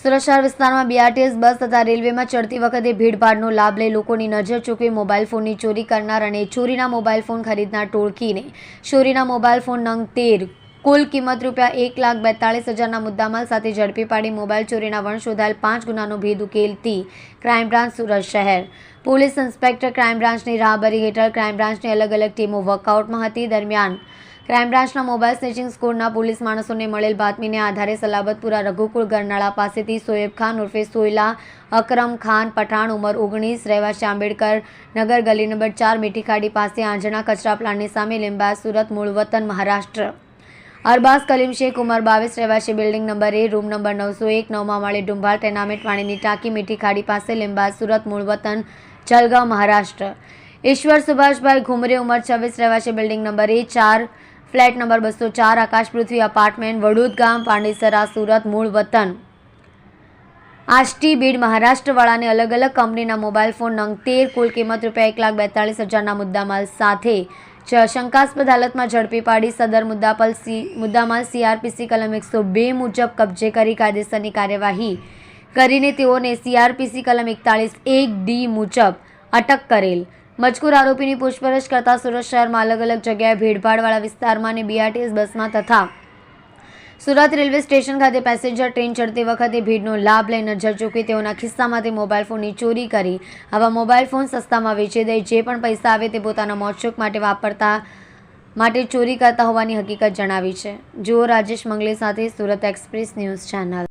સુરત શહેર વિસ્તારમાં BRTS bus તથા રેલવેમાં ચડતી વખતે ભીડભાડનો લાભ લઈ લોકોની નજર ચૂકવી મોબાઈલ ફોનની ચોરી કરનાર અને ચોરીના મોબાઈલ ફોન ખરીદનાર ટોળકીને ચોરીના મોબાઈલ ફોન નંગ તેર, કુલ કિંમત રૂપિયા એક લાખ બેતાળીસ હજારના મુદ્દામાલ સાથે ઝડપી પાડી મોબાઈલ ચોરીના વણ શોધાયેલ પાંચ ગુનાનો ભેદ ઉકેલતી ક્રાઇમ બ્રાન્ચ સુરત શહેર. પોલીસ ઇન્સ્પેક્ટર ક્રાઇમ બ્રાન્ચની રાહબરી હેઠળ ક્રાઇમ બ્રાન્ચની અલગ અલગ ટીમો વર્કઆઉટમાં હતી. દરમિયાન ક્રાઇમ બ્રાન્ચના મોબાઈલ સ્નેચિંગ સ્કોડના પોલીસ માણસોને મળેલ બાતમીને આધારે સલાબતપુરા રઘુકુળ ગરનાળા પાસેથી સોએબ ખાન ઉર્ફે સોયલા અકરમ ખાન પઠાણ ઉંમર ઓગણીસ, રહેવાસી આંબેડકર નગર ગલી નંબર ચાર મીઠીખાડી પાસે આંજણા કચરા પ્લાન્ટની સામે લીંબા સુરત મૂળ વતન મહારાષ્ટ્ર. અરબાઝ કલીમ શેખ ઉમર બાવીસ, રહેવાસી building number A, room number નવસો એક નવમાં માળે ડુંભાલ ટેનામેન્ટ પાણીની ટાંકી મીઠી ખાડી પાસે લીંબા સુરત મૂળ વતન જલગાંવ, મહારાષ્ટ્ર. ઈશ્વર સુભાષભાઈ ઘુમરે ઉંમર છવ્વીસ, રહેવાસી બિલ્ડિંગ નંબર એ, ચાર ફ્લેટ નંબર બસો ચાર આકાશ પૃથ્વી અપાર્ટમેન્ટ વડોદ ગામ, પાંડેસરા, સુરત, મૂળ વતન. આષ્ટી બીડ મહારાષ્ટ્રવાળાને અલગ અલગ કંપનીના મોબાઈલ ફોન નંગ તેર કુલ કિંમત રૂપિયા એક લાખ બેતાળીસ હજારના મુદ્દામાલ સાથે. શંકાસ્પદ હાલતમાં ઝડપી પાડી સદર મુદ્દાપલ સી, મુદ્દામાલ સીઆરપીસી કલમ એકસો બે મુજબ કબજે કરી કાયદેસરની કાર્યવાહી કરીને તેઓને સીઆરપીસી કલમ એકતાળીસ એક ડી મુજબ અટક કરેલ. મજકૂર આરોપીની પૂછપરછ કરતા સુરત શહેરમાં અલગ અલગ જગ્યાએ ભીડભાડવાળા વિસ્તારમાં અને બીઆરટીએસ બસમાં તથા સુરત રેલવે સ્ટેશન ખાતે પેસેન્જર ટ્રેન ચડતી વખતે ભીડનો લાભ લઈ નજર ચૂકી તેઓના ખિસ્સામાંથી મોબાઈલ ફોનની ચોરી કરી. આવા મોબાઈલ ફોન સસ્તામાં વેચી દઈ જે પણ પૈસા આવે તે પોતાના મોજશોખ માટે વાપરતા, માટે ચોરી કરતા હોવાની હકીકત જણાવી છે. જુઓ રાજેશ મંગલે સાથે સુરત એક્સપ્રેસ ન્યૂઝ ચેનલ